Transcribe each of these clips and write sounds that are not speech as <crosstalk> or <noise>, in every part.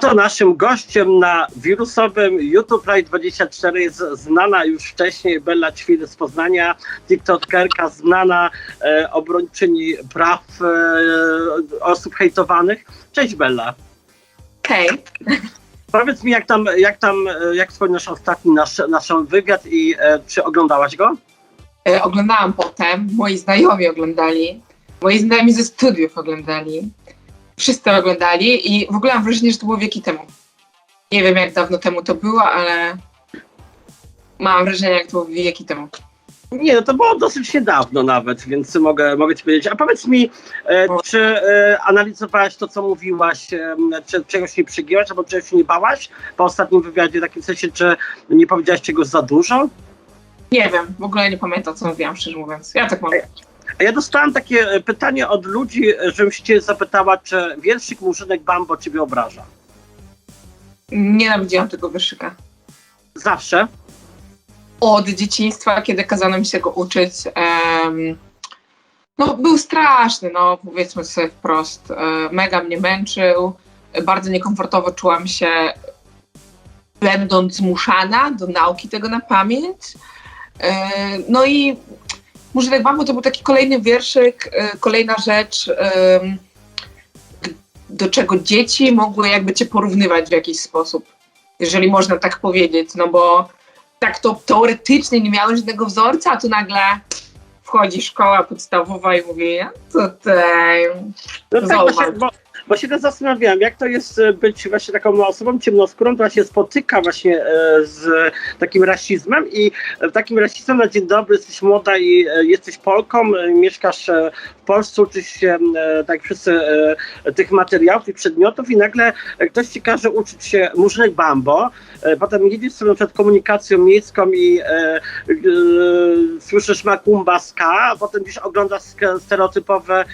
To naszym gościem na wirusowym YouTube Live 24 jest znana już wcześniej Bella Ćwir z Poznania, tiktokerka, znana e, obrończyni praw e, osób hejtowanych. Cześć Bella. Okej. Powiedz mi, jak tam, jak tam, e, jak wspominasz ostatni nasz, nasz wywiad i e, czy oglądałaś go? E, Oglądałam potem, moi znajomi oglądali, moi znajomi ze studiów oglądali, wszyscy oglądali i w ogóle mam wrażenie, że to było wieki temu. Nie wiem jak dawno temu to było, ale mam wrażenie, jak to było wieki temu. Nie, no to było dosyć niedawno nawet, więc mogę, mogę ci powiedzieć. A powiedz mi, e, czy e, analizowałaś to, co mówiłaś, e, czy czegoś nie przygięłaś, albo czegoś się nie bałaś po ostatnim wywiadzie, w takim sensie, czy nie powiedziałaś czegoś za dużo? Nie wiem, w ogóle nie pamiętam, co mówiłam, szczerze mówiąc. Ja tak mam. Ja dostałam takie e, pytanie od ludzi, e, żebym się zapytała, czy wierszyk Murzynek Bambo ciebie obraża? Nienawidziłam tego wierszyka. Zawsze? Od dzieciństwa, kiedy kazano mi się go uczyć, em, no był straszny, no powiedzmy sobie wprost. E, mega mnie męczył, bardzo niekomfortowo czułam się będąc zmuszana do nauki tego na pamięć. E, No i Murzynek Bambo to był taki kolejny wierszyk, e, kolejna rzecz, do czego dzieci mogły jakby cię porównywać w jakiś sposób, jeżeli można tak powiedzieć, no bo tak to teoretycznie nie miałem żadnego wzorca, a tu nagle wchodzi szkoła podstawowa i mówi, ja tutaj No tak, właśnie, bo, się też zastanawiałem, jak to jest e, być właśnie taką osobą ciemnoskórą, która się spotyka właśnie e, z takim rasizmem i e, takim rasizmem na dzień dobry jesteś młoda i jesteś Polką, mieszkasz w Polsce, uczysz się e, tak jak wszyscy e, tych materiałów, tych przedmiotów i nagle e, ktoś ci każe uczyć się murzynek bambo, potem jedziesz sobie przed komunikacją miejską i słyszysz Makumba Ska, potem gdzieś oglądasz stereotypowe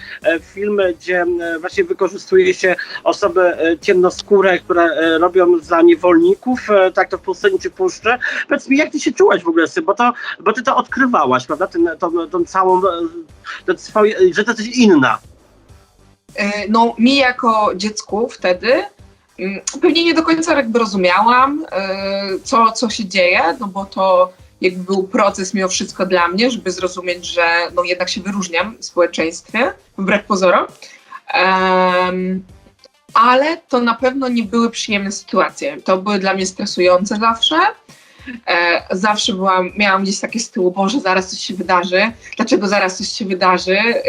filmy, gdzie właśnie wykorzystuje się osoby ciemnoskóre, które robią za niewolników, tak to w pustyni czy puszczy. Powiedz mi, jak ty się czułaś w ogóle z tym, bo, to, bo ty to odkrywałaś, prawda, ten, tą, tą całą, e, te swoje, że ty jesteś inna. E, No, mi jako dziecku wtedy mm, pewnie nie do końca jakby rozumiałam, e, co, co się dzieje, no bo to jakby był proces mimo wszystko dla mnie, żeby zrozumieć, że no jednak się wyróżniam w społeczeństwie, wbrew pozorom. Em, ale to na pewno nie były przyjemne sytuacje. To były dla mnie stresujące zawsze. E, zawsze byłam, miałam gdzieś takie z tyłu, Boże, zaraz coś się wydarzy. Dlaczego zaraz coś się wydarzy? E,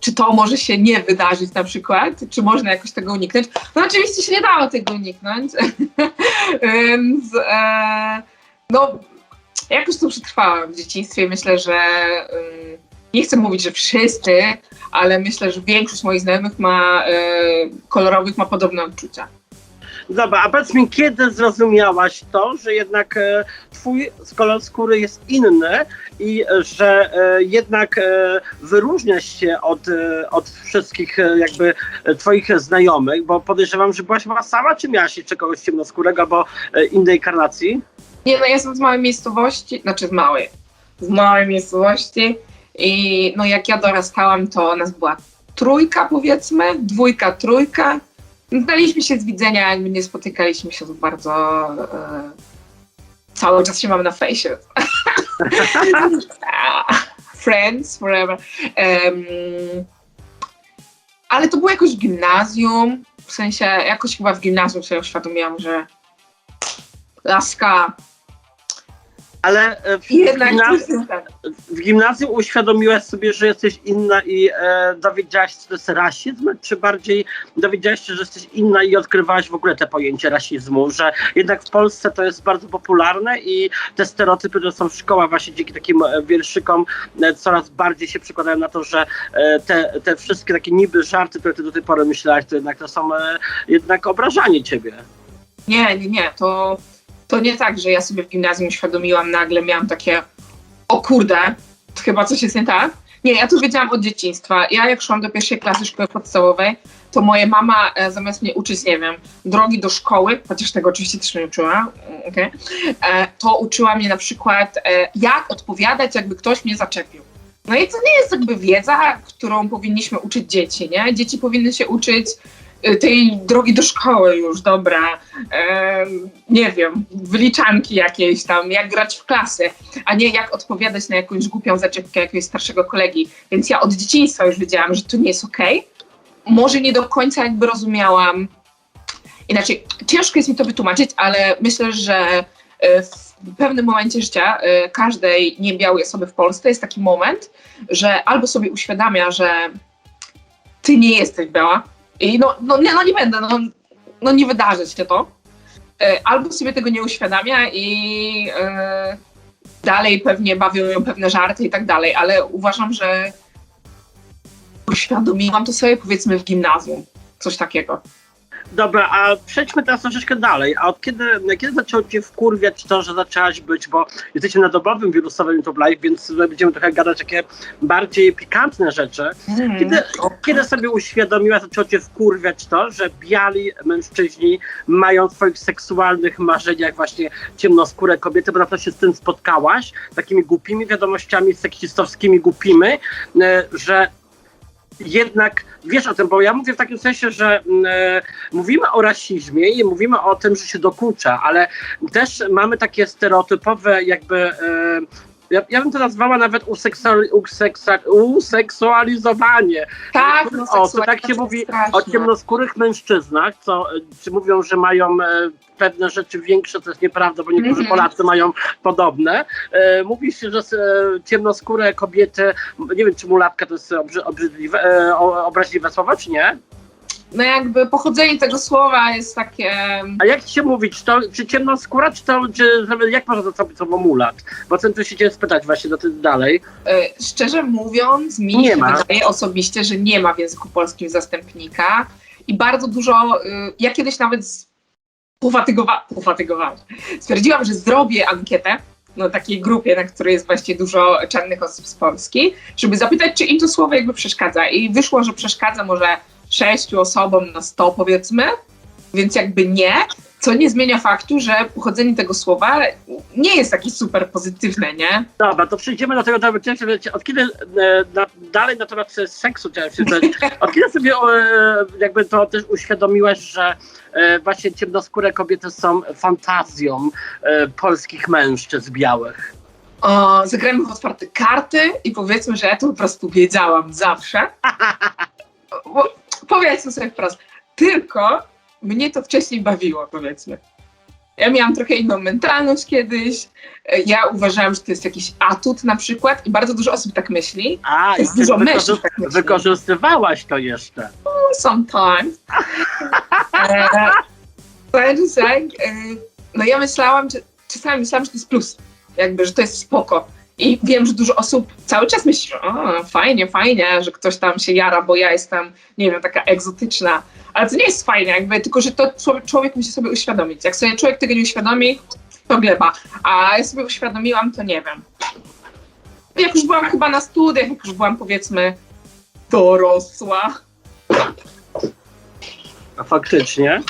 czy to może się nie wydarzyć na przykład? Czy można jakoś tego uniknąć? No oczywiście się nie dało tego uniknąć. <laughs> Więc e, no, jakoś to przetrwałam w dzieciństwie. Myślę, że ym, nie chcę mówić, że wszyscy, ale myślę, że większość moich znajomych ma e, kolorowych ma podobne odczucia. Dobra, a powiedz mi, kiedy zrozumiałaś to, że jednak e, twój kolor skóry jest inny i e, że e, jednak e, wyróżniasz się od, e, od wszystkich e, jakby e, twoich znajomych, bo podejrzewam, że byłaś chyba sama, czy miałaś jeszcze kogoś ciemnoskórego albo e, innej karnacji? Nie, no ja jestem z małej miejscowości, znaczy z małej, z małej miejscowości i no jak ja dorastałam, to nas była trójka powiedzmy, dwójka, trójka. Znaliśmy się z widzenia, nie spotykaliśmy się bardzo. E, cały czas się mamy na fejsie. <laughs> Friends forever. Em, ale to było jakoś gimnazjum, w sensie jakoś chyba w gimnazjum sobie uświadomiłam, że laska, Ale e, w, jednak gimnazjum, w gimnazjum uświadomiłaś sobie, że jesteś inna i e, dowiedziałaś się, że to jest rasizm, czy bardziej dowiedziałaś się, że jesteś inna i odkrywałaś w ogóle te pojęcie rasizmu, że jednak w Polsce to jest bardzo popularne i te stereotypy, które są w szkołach właśnie dzięki takim e, wierszykom e, coraz bardziej się przekładają na to, że e, te, te wszystkie takie niby żarty, które ty do tej pory myślałaś, to jednak to są e, jednak obrażanie ciebie. Nie, nie, nie, to, to nie tak, że ja sobie w gimnazjum uświadomiłam, nagle miałam takie, o kurde, chyba coś jest nie tak. Nie, ja to wiedziałam od dzieciństwa. Ja jak szłam do pierwszej klasy szkoły podstawowej, to moja mama e, zamiast mnie uczyć, nie wiem, drogi do szkoły, chociaż tego oczywiście też nie uczyła, mm, okej, e, to uczyła mnie na przykład, e, jak odpowiadać, jakby ktoś mnie zaczepił. No i to nie jest jakby wiedza, którą powinniśmy uczyć dzieci, nie? Dzieci powinny się uczyć tej drogi do szkoły już, dobra, em, nie wiem, wyliczanki jakieś tam, jak grać w klasy, a nie jak odpowiadać na jakąś głupią zaczepkę jakiegoś starszego kolegi. Więc ja od dzieciństwa już wiedziałam, że to nie jest okej. Może nie do końca jakby rozumiałam, inaczej, ciężko jest mi to wytłumaczyć, ale myślę, że y, w pewnym momencie życia y, każdej niebiałej osoby w Polsce jest taki moment, że albo sobie uświadamia, że ty nie jesteś biała i no, no, nie, no nie będę, no, no nie wydarzy się to, Y, albo sobie tego nie uświadamia i y, dalej pewnie bawią ją pewne żarty i tak dalej, ale uważam, że uświadomiłam to sobie powiedzmy w gimnazjum, coś takiego. Dobra, a przejdźmy teraz troszeczkę dalej. A od kiedy, kiedy zaczęło cię wkurwiać to, że zaczęłaś być, bo jesteśmy na dobowym wirusowym YouTube Live, więc będziemy trochę gadać takie bardziej pikantne rzeczy. Kiedy, kiedy sobie uświadomiłaś, zaczęło cię wkurwiać to, że biali mężczyźni mają w swoich seksualnych marzeniach właśnie ciemnoskóre kobiety, bo na pewno się z tym spotkałaś, takimi głupimi wiadomościami seksistowskimi, głupimi, e, że jednak wiesz o tym, bo ja mówię w takim sensie, że e, mówimy o rasizmie i mówimy o tym, że się dokucza, ale też mamy takie stereotypowe jakby e, ja, ja bym to nazwała nawet useksuali, useksa, useksualizowanie. Tak, o, no, to tak się mówi straszna. o ciemnoskórych mężczyznach, co e, czy mówią, że mają e, pewne rzeczy większe, to jest nieprawda, bo niektórzy Mhm. Polacy mają podobne. E, mówi się, że e, ciemnoskóre kobiety, nie wiem czy mulatka to jest obrzy, obrzydliwe, e, obraźliwe słowo, czy nie? No jakby pochodzenie tego słowa jest takie... A jak ci się mówi, czy, to, czy ciemnoskóra, czy to, czy, jak można to sobie słowo mulat? Bo chcę tu się cię spytać właśnie do tym dalej. E, szczerze mówiąc, mi Nie się ma. wydaje osobiście, że nie ma w języku polskim zastępnika i bardzo dużo, y, ja kiedyś nawet z- pofatygowa- pofatygowałam, stwierdziłam, że zrobię ankietę na takiej grupie, na której jest właśnie dużo czarnych osób z Polski, żeby zapytać, czy im to słowo jakby przeszkadza i wyszło, że przeszkadza może sześciu osobom na sto powiedzmy, więc jakby nie, co nie zmienia faktu, że pochodzenie tego słowa nie jest takie super pozytywne, nie? Dobra, to przejdziemy do tego, do chciałem się od kiedy e, na, dalej na temat seksu chciałem się zapytać, <laughs> od kiedy sobie e, jakby to też uświadomiłaś, że e, właśnie ciemnoskóre kobiety są fantazją e, polskich mężczyzn białych? O, zagrajmy w otwarte karty i powiedzmy, że ja to po prostu wiedziałam zawsze. Bo, <laughs> powiedzmy sobie wprost, tylko mnie to wcześniej bawiło, powiedzmy. Ja miałam trochę inną mentalność kiedyś. E, Ja uważałam, że to jest jakiś atut na przykład i bardzo dużo osób tak myśli. A, Jest dużo wykorzy- tak myśli. wykorzystywałaś to jeszcze. Sometimes. <laughs> E, Powiem ci tak, e, no ja myślałam, czasami myślałam, że to jest plus, jakby, że to jest spoko. I wiem, że dużo osób cały czas myśli, że o, fajnie, fajnie, że ktoś tam się jara, bo ja jestem, nie wiem, taka egzotyczna. Ale to nie jest fajne, jakby, tylko że to człowiek, człowiek musi sobie uświadomić. Jak sobie człowiek tego nie uświadomi, to gleba. A ja sobie uświadomiłam, to nie wiem. Jak już byłam chyba na studiach, jak już byłam powiedzmy dorosła, A faktycznie.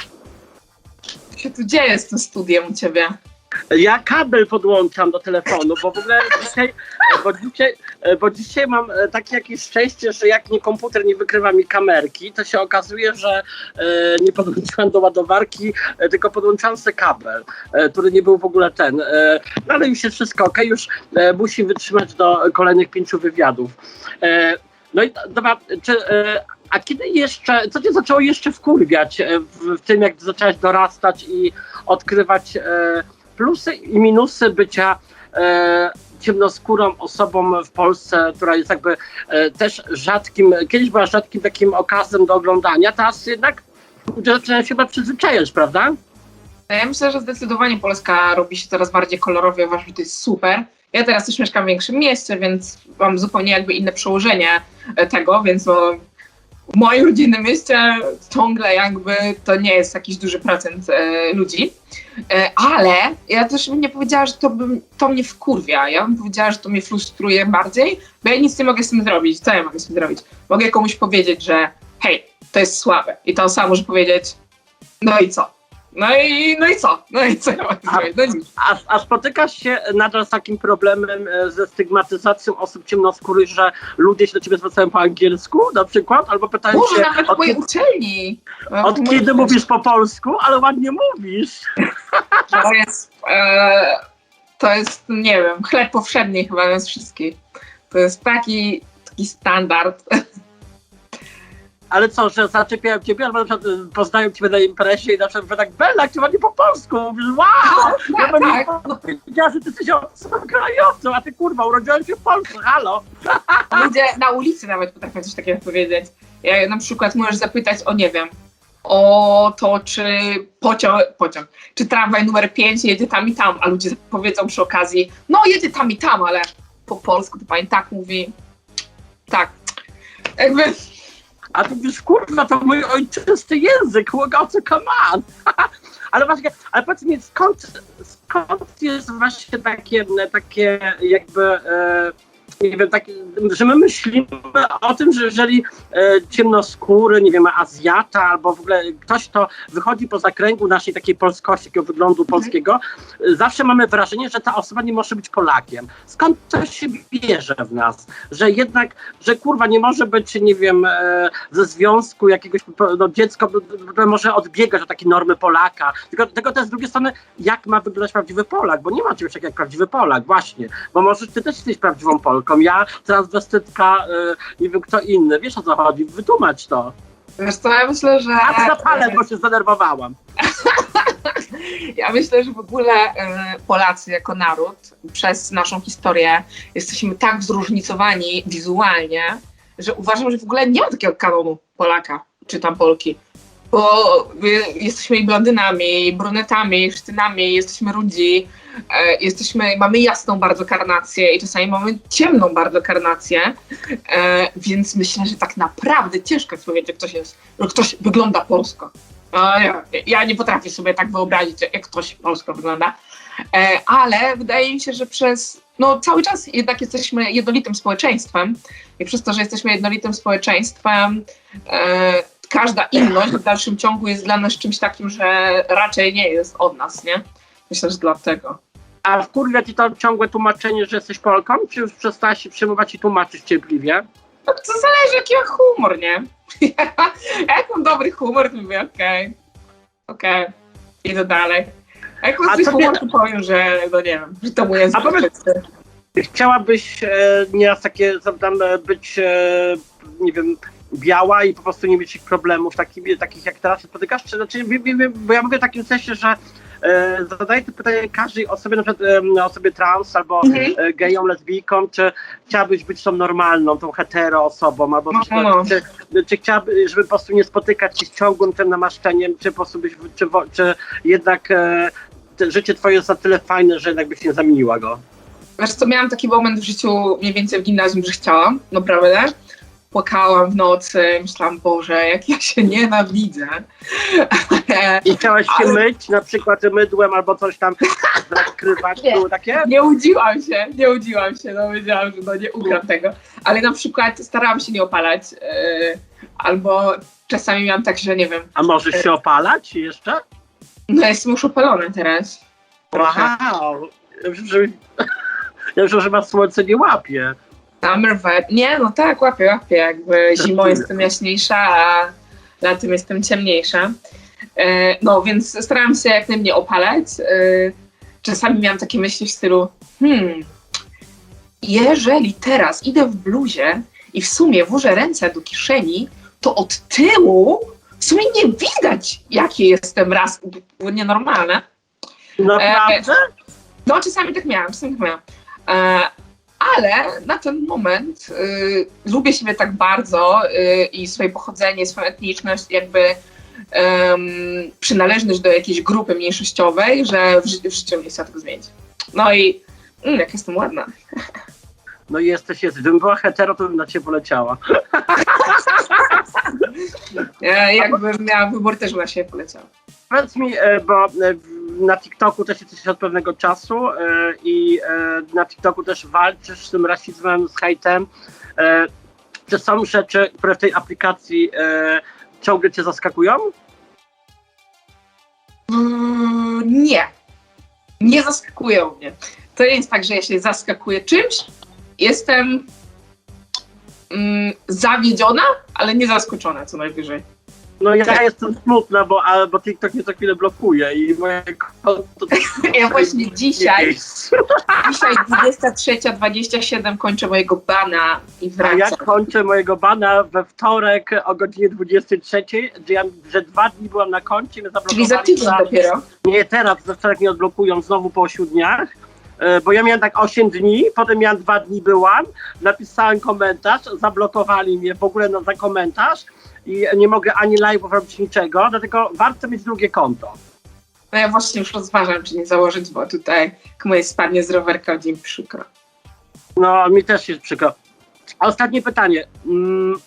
Co się tu dzieje z tym studiem u ciebie? Ja kabel podłączam do telefonu, bo w ogóle dzisiaj, bo dzisiaj, bo dzisiaj mam e, takie jakieś szczęście, że jak nie komputer nie wykrywa mi kamerki, to się okazuje, że e, nie podłączyłam do ładowarki, e, tylko podłączam sobie kabel, który nie był w ogóle ten. No ale już jest wszystko ok, już musi wytrzymać do kolejnych pięciu wywiadów. No i dobra, czy, a kiedy jeszcze, co cię zaczęło jeszcze wkurwiać w, w tym, jak zaczęłaś dorastać i odkrywać plusy i minusy bycia e, ciemnoskórą osobą w Polsce, która jest jakby e, też rzadkim, kiedyś była rzadkim takim okazem do oglądania, teraz jednak zaczyna się chyba przyzwyczajać, prawda? No Ja myślę, że zdecydowanie Polska robi się coraz bardziej kolorowa, uważam, że to jest super. Ja teraz też mieszkam w większym mieście, więc mam zupełnie jakby inne przełożenie e, tego, więc no, w moim rodzinnym mieście ciągle jakby to nie jest jakiś duży procent e, ludzi. E, ale ja też bym nie powiedziała, że to, bym, to mnie wkurwia. Ja bym powiedziała, że to mnie frustruje bardziej, bo ja nic nie mogę z tym zrobić. Co ja mogę z tym zrobić? Mogę komuś powiedzieć, że hej, to jest słabe. I to samo może powiedzieć, no i co? No i, no i co? No i co ja mam A- zrobić? No nic. A, a spotykasz się nadal z takim problemem e, ze stygmatyzacją osób ciemnoskórych, że ludzie się do ciebie zwracają po angielsku na przykład? Albo pytają Może cię, nawet od, mojej kiedy, uczelni. od kiedy mówisz po polsku, ale ładnie mówisz. <laughs> To jest, e, to jest, nie wiem, chleb powszedni chyba nas wszystkich. To jest taki, taki standard. <laughs> Ale co, że zaczepiają ciebie, albo na przykład e, poznają ciebie na imprezie i na przykład mówią tak, Bella, ty ładnie po polsku mówisz, wow! Ja tak, bym tak. nie powiedziała, że ty jesteś obcokrajowcą, a ty kurwa, urodziłem się w Polsce, halo! <laughs> Ludzie na ulicy nawet potrafią coś takiego powiedzieć. Ja, na przykład możesz zapytać o, nie wiem, o to, czy pociąg, pociąg, czy tramwaj numer 5 jedzie tam i tam, a ludzie powiedzą przy okazji, no jedzie tam i tam, ale po polsku to pani tak mówi. Tak. Jakby, A ty mówisz, kurwa, to mój ojczysty język, łogocy, come on! <laughs> ale właśnie, ale powiedz mi, skąd, skąd jest właśnie takie, takie jakby, e, nie wiem, takie, że my myślimy o tym, że jeżeli e, ciemnoskóry, nie wiem, Azjata albo w ogóle ktoś, kto wychodzi poza kręgu naszej takiej polskości, takiego wyglądu polskiego, e, zawsze mamy wrażenie, że ta osoba nie może być Polakiem. Skąd to się bierze w nas? Że jednak, że kurwa nie może być, nie wiem, e, ze związku jakiegoś, no, dziecko może odbiegać od takiej normy Polaka. Tylko, tylko też z drugiej strony, jak ma wyglądać prawdziwy Polak? Bo nie ma czegoś takiego jak prawdziwy Polak, właśnie. Bo może ty też jesteś prawdziwą Polką. Ja, transwestytka, nie wiem kto inny. Wiesz o co chodzi? Wytłumacz to. wiesz co, ja myślę, że... A zapalę, bo się zdenerwowałam. <laughs> Ja myślę, że w ogóle e, Polacy jako naród przez naszą historię jesteśmy tak zróżnicowani wizualnie, że uważam, że w ogóle nie ma takiego kanonu Polaka czy tam Polki. Bo my jesteśmy i blondynami, i brunetami, i sztynami, jesteśmy rudzi, jesteśmy, mamy jasną bardzo karnację i czasami mamy ciemną bardzo karnację, e, więc myślę, że tak naprawdę ciężko jest powiedzieć, że ktoś, jest, ktoś wygląda polsko. Ja, ja nie potrafię sobie tak wyobrazić, jak ktoś polsko wygląda. E, ale wydaje mi się, że przez no, cały czas jednak jesteśmy jednolitym społeczeństwem i przez to, że jesteśmy jednolitym społeczeństwem, e, każda inność w dalszym ciągu jest dla nas czymś takim, że raczej nie jest od nas, nie? Myślę, że dlatego. A wkurwia ci to ciągłe tłumaczenie, że jesteś Polką? Czy już przestałaś się przejmować i tłumaczyć cierpliwie? No, to zależy, jaki ma humor, nie? <laughs> jak mam dobry humor, to mówię, okej, okej, idę dalej. A jak A mam zły to humor, nie- to powiem, że no nie wiem, że to mój język A powiedz- obcy. Chciałabyś e, nieraz takie, tam, e, być, e, nie wiem, biała i po prostu nie mieć problemów takich, takich jak teraz się spotykasz? Czy, znaczy, wie- wie- wie- bo ja mówię w takim sensie, że zadaję to pytanie każdej osobie, na przykład e, osobie trans albo Mhm. e, gejom, lesbijkom, czy chciałabyś być tą normalną, tą hetero osobą, albo No, czy, no. czy, czy chciałabyś, żeby po prostu nie spotykać się z ciągłym tym namaszczeniem, czy po prostu byś, czy, czy jednak e, życie twoje jest na tyle fajne, że jednak byś nie zamieniła go? Wiesz co, miałam taki moment w życiu mniej więcej w gimnazjum, że chciałam, naprawdę. Płakałam w nocy, myślałam, Boże, jak ja się nienawidzę. I chciałaś się Ale- myć, na przykład mydłem albo coś tam zakrywać, Nie. było takie? nie udziłam się, nie udziłam się, no wiedziałam, że no nie ugram tego. Ale na przykład starałam się nie opalać, yy, albo czasami miałam tak, że nie wiem, A możesz się opalać jeszcze? no jestem już opalona teraz. Wow! Ja myślę, że, ja myślę, że ma słońce nie łapie. Summer vibe. Nie, no tak, łapię, łapię. Jakby zimą jestem jaśniejsza, a latem jestem ciemniejsza. E, No, więc starałam się jak najmniej opalać. E, Czasami miałam takie myśli w stylu, hmm, jeżeli teraz idę w bluzie i w sumie włożę ręce do kieszeni, to od tyłu w sumie nie widać, jaki jestem raz, było nienormalne. Naprawdę? No, czasami tak miałam, czasami tak miałam. E, ale na ten moment y, lubię siebie tak bardzo y, i swoje pochodzenie, swoją etniczność, jakby em, przynależność do jakiejś grupy mniejszościowej, że w, ży- w życiu nie chcę tego zmienić. No i mm, jak jestem ładna. No i jesteś, jest. Gdybym była hetero, to bym na ciebie poleciała. <laughs> E, jakbym miała wybór, też bym na siebie poleciała. Powiedz mi, e, bo e, na TikToku też jesteś od pewnego czasu e, i e, na TikToku też walczysz z tym rasizmem, z hejtem. E, Czy są rzeczy, które w tej aplikacji ciągle cię zaskakują? Mm, nie. Nie zaskakują mnie. To nie jest tak, że ja się zaskakuję czymś. Jestem mm, zawiedziona, ale nie zaskoczona co najwyżej. No ja jestem smutna, bo, a, bo TikTok mnie co chwilę blokuje i moje konto... <laughs> Ja właśnie dzisiaj, dzisiaj 23.27 kończę mojego bana i A ja wracam. kończę mojego bana we wtorek o godzinie 23, że, ja, dwa dni byłam na koncie, mnie Czyli za zablokowali tydzień dopiero. Nie, teraz ze wtorek mnie odblokują znowu po 8 dniach, bo ja miałem tak 8 dni, potem miałem 2 dni byłam, napisałem komentarz, zablokowali mnie w ogóle no, za komentarz i nie mogę ani live'ów robić niczego, dlatego warto mieć drugie konto. No ja właśnie już rozważam, czy nie założyć, bo tutaj komuś spadnie z rowerka w dzień przykro. No, mi też jest przykro. A ostatnie pytanie. Mm,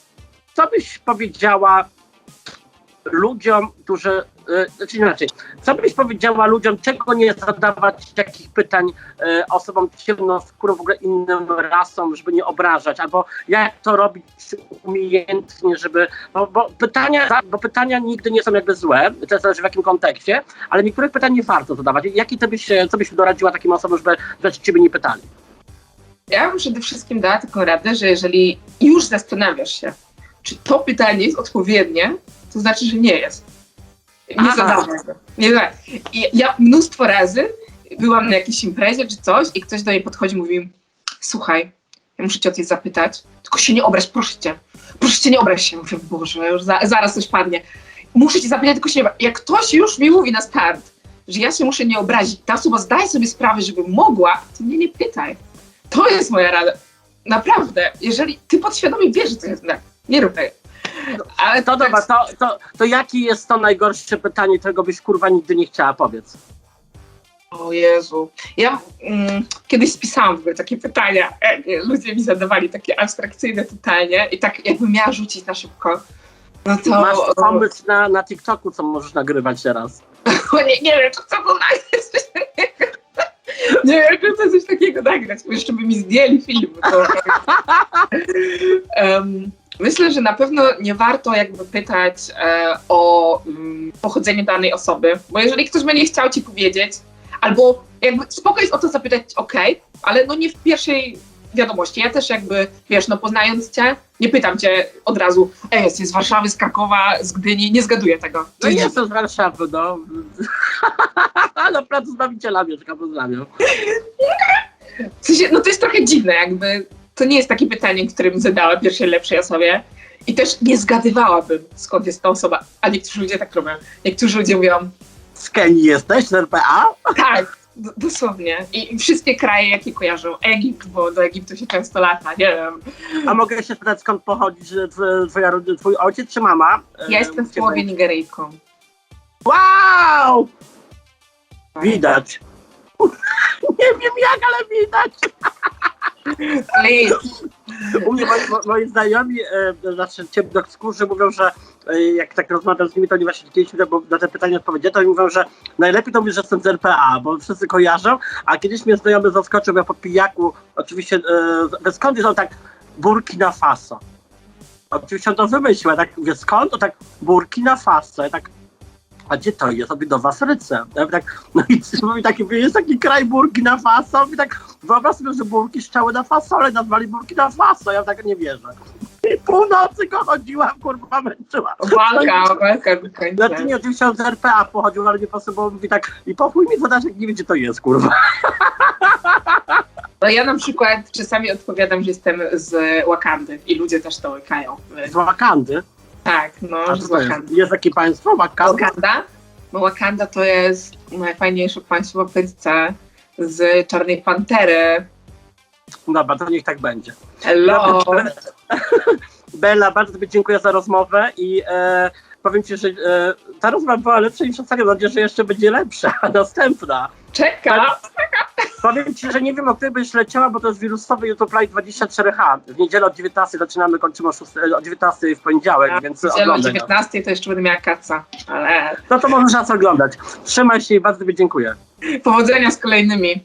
Co byś powiedziała ludziom, którzy. e, Znaczy inaczej, co byś powiedziała ludziom, czego nie zadawać, jakich pytań e, osobom ciemnoskórym, w ogóle innym rasom, żeby nie obrażać, albo jak to robić umiejętnie, żeby. Bo, bo, pytania, bo pytania nigdy nie są jakby złe, to zależy w jakim kontekście, ale niektórych pytań nie warto zadawać. Jaki to byś, co byś doradziła takim osobom, żeby, żeby ciebie nie pytali? Ja bym przede wszystkim dała taką radę, że jeżeli już zastanawiasz się, czy to pytanie jest odpowiednie, to znaczy, że nie jest. Nie Aha. go. Nie zadawaj. I ja mnóstwo razy byłam na jakiejś imprezie czy coś i ktoś do niej podchodzi i mówi słuchaj, ja muszę cię o coś zapytać, tylko się nie obraź, proszę cię. Proszę cię, nie obraź się. Mówię, Boże, już za, zaraz coś padnie. Muszę cię zapytać, tylko się nie obraź. Jak ktoś już mi mówi na start, że ja się muszę nie obrazić, ta osoba zdaje sobie sprawę, żeby mogła, to mnie nie pytaj. To jest moja rada. Naprawdę, jeżeli ty podświadomie wiesz, że to jest tak, nie rób tego. Ale To dobra, to, to, to jakie jest to najgorsze pytanie, którego byś kurwa nigdy nie chciała, powiedz. O Jezu. Ja mm, kiedyś spisałam w ogóle takie pytania. E, Ludzie mi zadawali takie abstrakcyjne totalnie i tak jakbym miała rzucić na szybko. No to... Masz pomysł na, na TikToku, co możesz nagrywać teraz. <laughs> Nie, nie wiem, co to takiego. Nie wiem, czy to coś takiego nagrać, bo jeszcze by mi zdjęli film. To... <laughs> Em, myślę, że na pewno nie warto jakby pytać e, o mm, pochodzenie danej osoby, bo jeżeli ktoś będzie chciał ci powiedzieć, albo jakby spoko jest o to zapytać, okej, ale no nie w pierwszej wiadomości. Ja też jakby, wiesz, no poznając cię, nie pytam cię od razu, ej, jesteś z Warszawy, z Krakowa, z Gdyni, nie zgaduję tego. No nie jest jestem z Warszawy, no. <laughs> pracu z bawicielami, mieszkam, pozdrawiam. <laughs> W sensie, no to jest trochę dziwne, jakby to nie jest takie pytanie, które bym zadała pierwszej lepszej osobie. I też nie zgadywałabym, skąd jest ta osoba. A niektórzy ludzie tak robią. Niektórzy ludzie mówią, Z Kenii jesteś, z RPA? tak, dosłownie. I, wszystkie kraje, jakie kojarzą. Egipt, bo do Egiptu się często lata, nie wiem. A mogę się spytać, skąd pochodzisz, twoja, twój ojciec czy mama? Ja jestem w połowie Nigeryjką. Wow! Widać. <laughs> nie wiem jak, ale widać. Jest. U mnie moi, mo- moi znajomi, e, znaczy ciemnoskórzy mówią, że e, jak tak rozmawiam z nimi, to oni właśnie kiedyś bo na te pytania odpowiedzieli, to oni mówią, że najlepiej to mówić, że jestem z RPA, bo wszyscy kojarzą, a kiedyś mnie znajomy zaskoczył, ja po pijaku, oczywiście, e, skąd jest on tak, Burkina Faso. Oczywiście on to wymyślił, ja tak mówię, skąd? To tak Burkina Faso, ja tak a gdzie to jest? On mówi, no w Afryce. Ja tak, no i <laughs> mówi taki, jest taki kraj Burkina Faso, mówi tak, wyobraź sobie, że burki szczały na fasole, nazwali Burkina Faso, ja tak nie wierzę. I północy go chodziłam, kurwa, męczyła. Walka, walka do końca. Znaczy nie, oczywiście on z RPA pochodził, ale nie bo mówi tak, i po chuj mi zadasz, jak nie wie, gdzie to jest, kurwa. No ja na przykład czasami odpowiadam, że jestem z Wakandy i ludzie też to łykają. Z Wakandy. Tak, no, A że co z to jest? Wakandy. Jest takie państwo, Wakanda? Wakanda? Bo Wakanda to jest najfajniejsze państwo w Afryce z Czarnej Pantery. Dobra, to niech tak będzie. Hello! <laughs> Bella, bardzo Tobie dziękuję za rozmowę i e, powiem Ci, że e, ta rozmowa była lepsza niż ostatnio. Mam nadzieję, że jeszcze będzie lepsza, <laughs> następna. Czekam! Powiem Ci, że nie wiem, o której byś leciała, bo to jest wirusowy YouTube Live 24H. W niedzielę od 19 zaczynamy, kończymy o 6, o 19 w poniedziałek, więc Widziałem o oglądaj. 19 to jeszcze będę miała kaca, ale No to możesz nas oglądać. Trzymaj się i bardzo Tobie dziękuję. powodzenia z kolejnymi.